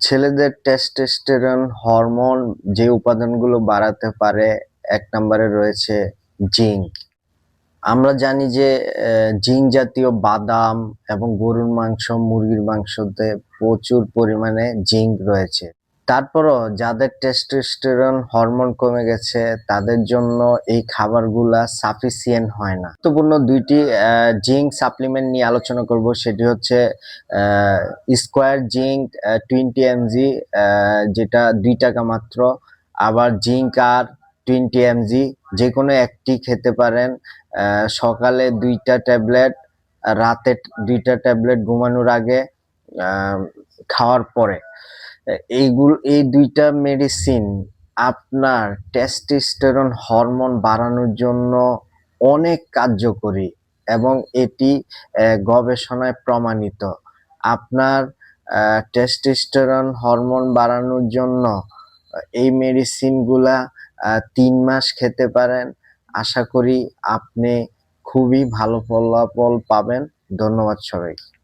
ছেলেদের testosterone hormone যে উপাদানগুলো বাড়াতে পারে, এক নম্বরে রয়েছে জিঙ্ক। আমরা জানি যে জিঙ্ক জাতীয় বাদাম এবং গরুর মাংস, মুরগির মাংসতে প্রচুর পরিমাণে জিঙ্ক রয়েছে। তারপরও যাদের টেস্টোস্টেরন হরমোন কমে গেছে, তাদের জন্য এই খাবারগুলা সাফিসিয়েন্ট হয় না। গুরুত্বপূর্ণ দুইটি জিঙ্ক সাপ্লিমেন্ট নিয়ে আলোচনা করব, সেটি হচ্ছে স্কোয়ার জিঙ্ক টোয়েন্টি এমজি যেটা দুই টাকা মাত্র, আবার জিঙ্ক আর টোয়েন্টি এমজি যে কোনো একটি খেতে পারেন সকালে দুইটা ট্যাবলেট রাতে দুইটা ট্যাবলেট ঘুমানোর আগে খাওয়ার পরে। এইগুলো, এই দুইটা মেডিসিন আপনার টেস্টোস্টেরন হরমোন বাড়ানোর জন্য অনেক কার্যকরী এবং এটি গবেষণায় প্রমাণিত। আপনার টেস্টোস্টেরন হরমোন বাড়ানোর জন্য এই মেডিসিনগুলা তিন মাস খেতে পারেন। আশা করি আপনি খুবই ভালো ফলাফল পাবেন। ধন্যবাদ সবাইকে।